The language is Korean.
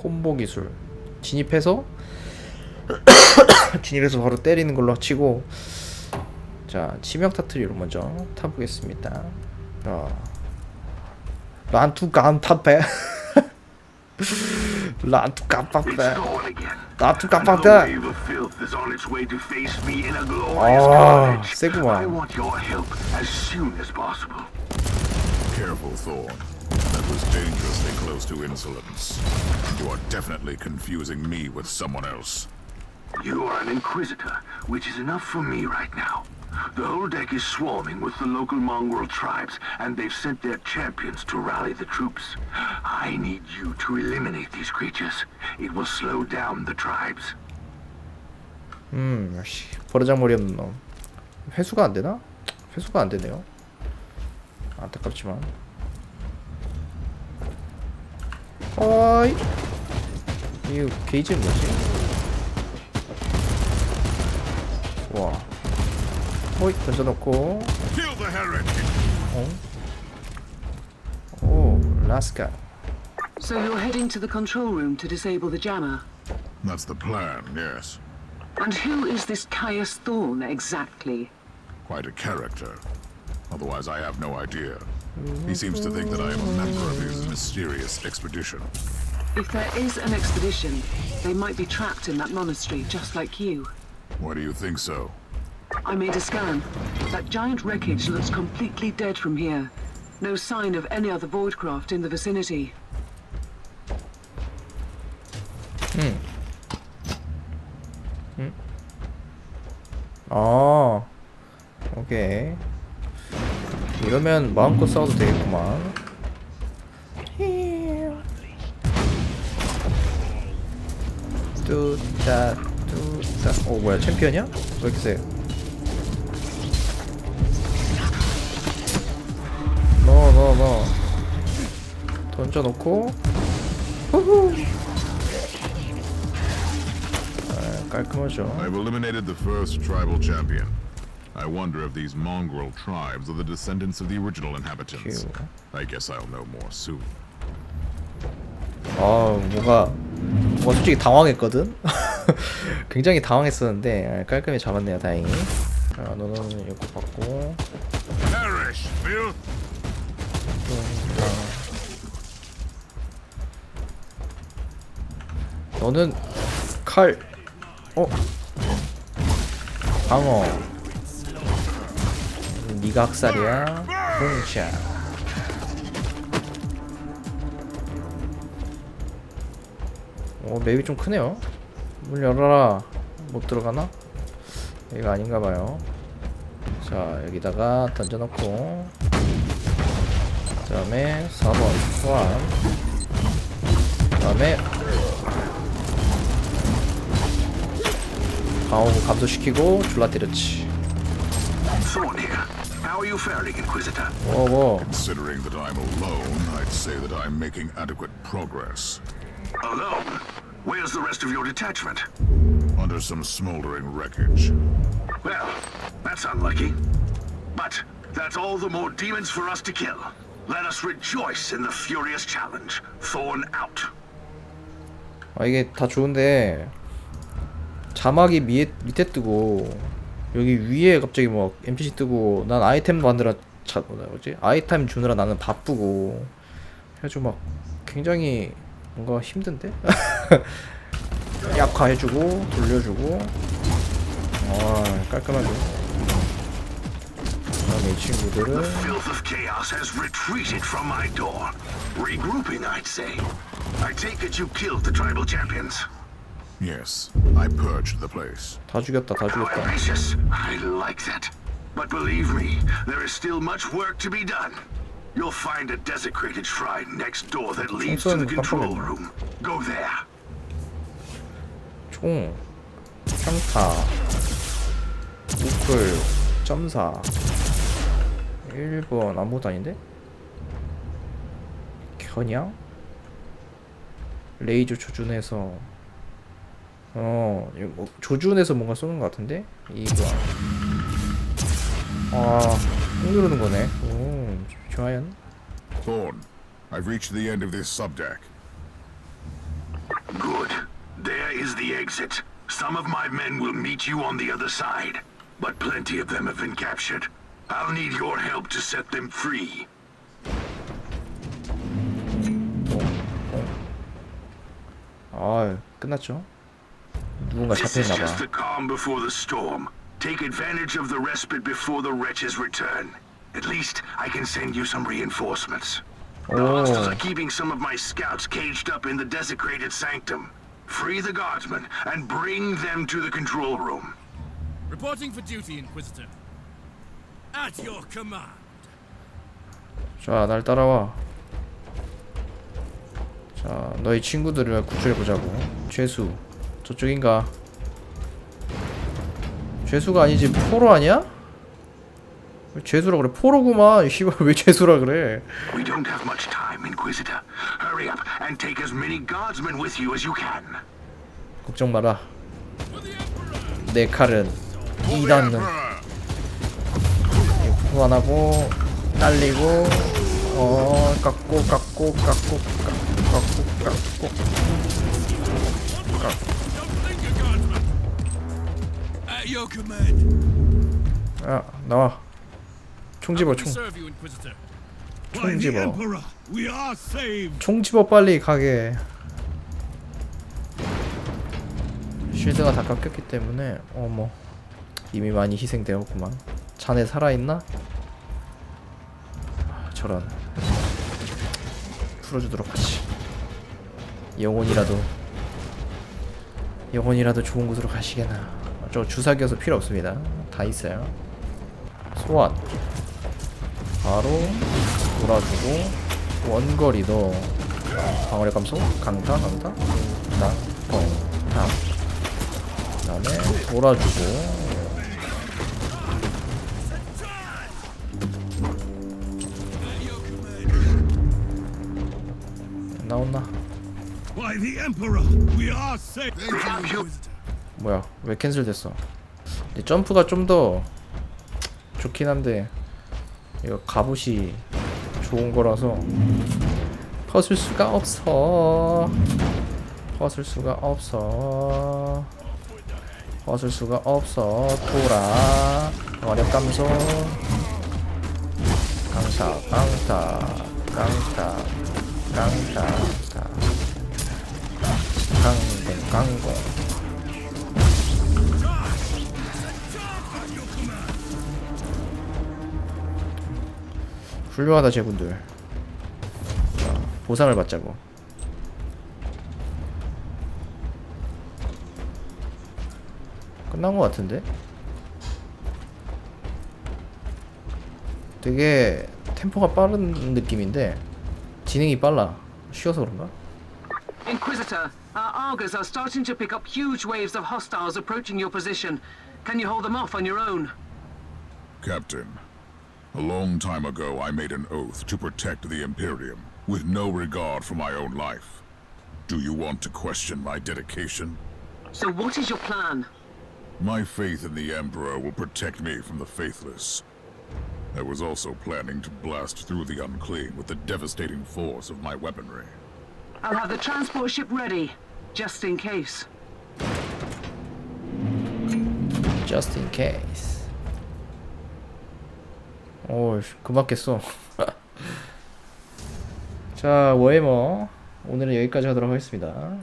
콤보 기술 진입해서 진입해서 바로 때리는 걸로 치고 자 치명 타트리로 먼저 타보겠습니다 자 란투 깜파페 란투 깜파페 Going again. 란투 Another 깜파페 wave of filth is on its way to face me in a glorious 아 세구만. That was dangerously close to insolence. You are definitely confusing me with someone else. You are an inquisitor, which is enough for me right now. The whole deck is swarming with the local mongrel tribes, and they've sent their champions to rally the troops. I need you to eliminate these creatures. It will slow down the tribes. 음 역시 버르장머리 없는 놈 회수가 안 되나? 회수가 안 되네요 안타깝지만 어이 이 게이지는 뭐지? 와 어이 던져놓고 Kill the heretic! 오 라스카 So you're heading to the control room to disable the jammer. That's the plan, yes. And who is this Caius Thorn exactly? Quite a character. Otherwise, I have no idea. He seems to think that I am a member of his mysterious expedition. If there is an expedition, they might be trapped in that monastery just like you. Why do you think so? I made a scan. That giant wreckage looks completely dead from here. No sign of any other Voidcraft in the vicinity. Hmm. Hmm. Oh. Okay. 이러면 마음껏 싸워도 되겠구만 뚜따 뚜따 오 뭐야 챔피언이야? 왜 이렇게 세? 넣어 던져놓고 후후 아, 깔끔하죠 I've eliminated the first tribal champion. I wonder if these mongrel tribes are the descendants of the original inhabitants. I guess I'll know more soon. 아 뭐가 뭐 솔직히 당황했거든 굉장히 당황했었는데 아, 깔끔히 잡았네요 다행히 자 너는 이거 받고 Perish, filth! 너는 칼 어? 방어 니가 학살이야? 홍차. 오 맵이 좀 크네요. 문 열어라. 못 들어가나? 여기가 아닌가봐요. 자 여기다가 던져놓고. 그 다음에 4번 소환 그 다음에 방어구 감소시키고 졸라 때렸지. How are you faring, Inquisitor? 뭐뭐 Considering that I'm alone, I'd say that I'm making adequate progress. Alone? Where's the rest of your detachment? Under some smoldering wreckage. Well, that's unlucky. But that's all the more demons for us to kill. Let us rejoice in the furious challenge. Thorn out. 아 이게 다 좋은데 자막이 밑에, 밑에 뜨고 여기 위에 갑자기 뭐 NPC 뜨고 난 아이템 만들어 자 뭐지 아이템 주느라 나는 바쁘고 해가지고 막 굉장히 뭔가 힘든데 약화해주고 돌려주고 아 깔끔하게 그다음에 이 친구들은. I take it you killed the tribal champions. Yes, I purged the place. 다 죽였다 다 How 죽였다 ambitious. I like that. But believe me, there is still much work to be done. You'll find a desecrated shrine next door that leads to the control room. Go there. 총 평타 우클 점사 1번 아무것도 아닌데? 겨냥? 레이저 조준해서 어 이거 뭐 조준해서 뭔가 쏘는 것 같은데? 2번 아꾹 누르는 거네 오 좋아요 Thorn, I've reached the end of this subdeck. is the exit. Some of my men will meet you on the other side, but plenty of them have been captured. I'll need your help to set them free. 아 끝났죠 누군가 This is 잡혀있나봐 just the calm before the storm. Take advantage of the respite before the wretches return. At least I can send you some reinforcements. The hostiles 오 are keeping some of my scouts caged up in the desecrated sanctum. Free the guardsmen and bring them to the control room. Reporting for duty, Inquisitor. At your command. 자, 날 따라와. 자, 너희 친구들을 구출해보자고. 죄수. 저쪽인가? 죄수가 아니지, 포로 아니야? 왜 죄수라 그래? 포로구만. 씨발, 왜 죄수라 그래? We don't have much time, Inquisitor. Hurry up and take as many guardsmen with you as you can. 걱정 마라. 내 칼은 이단는 후환하고 날리고 어 깎고 깎고 깎고 깎고 깎고 깎고 command. 야 나와. 총 집어 총. 총 집어. 총 집어 빨리 가게. 쉴드가 다 깎였기 때문에 어머. 이미 많이 희생되었구만. 자네 살아있나? 아, 저런. 풀어주도록 하지. 영혼이라도. 영혼이라도 좋은 곳으로 가시게나 저 주사기여서 필요 없습니다. 다 있어요. 소환. 바로 돌아주고 원거리도 방어력 감소? 강타 강타? 나뻥탑 그다음에 돌아주고. 나온나 By the Emperor, we are saved. 뭐야 왜 캔슬됐어? 점프가 좀 더 좋긴 한데 이거 갑옷이 좋은 거라서 벗을 수가 없어. 벗을 수가 없어. 벗을 수가 없어. 돌아. 어력 감소. 강타 강타 강타 강타. 강공 강공 훌륭하다 제군들 자, 보상을 받자고 끝난 것 같은데? 되게 템포가 빠른 느낌인데 진행이 빨라 쉬어서 그런가? Inquisitor, our Argos are starting to pick up huge waves of hostiles approaching your position. Can you hold them off on your own? Captain, a long time ago I made an oath to protect the Imperium, with no regard for my own life. Do you want to question my dedication? So what is your plan? My faith in the Emperor will protect me from the faithless. I was also planning to blast through the unclean with the devastating force of my weaponry. I'll have the transport ship ready, just in case. Just in case. 오, 금방 깼어. 자, 워해머 오늘은 여기까지 하도록 하겠습니다.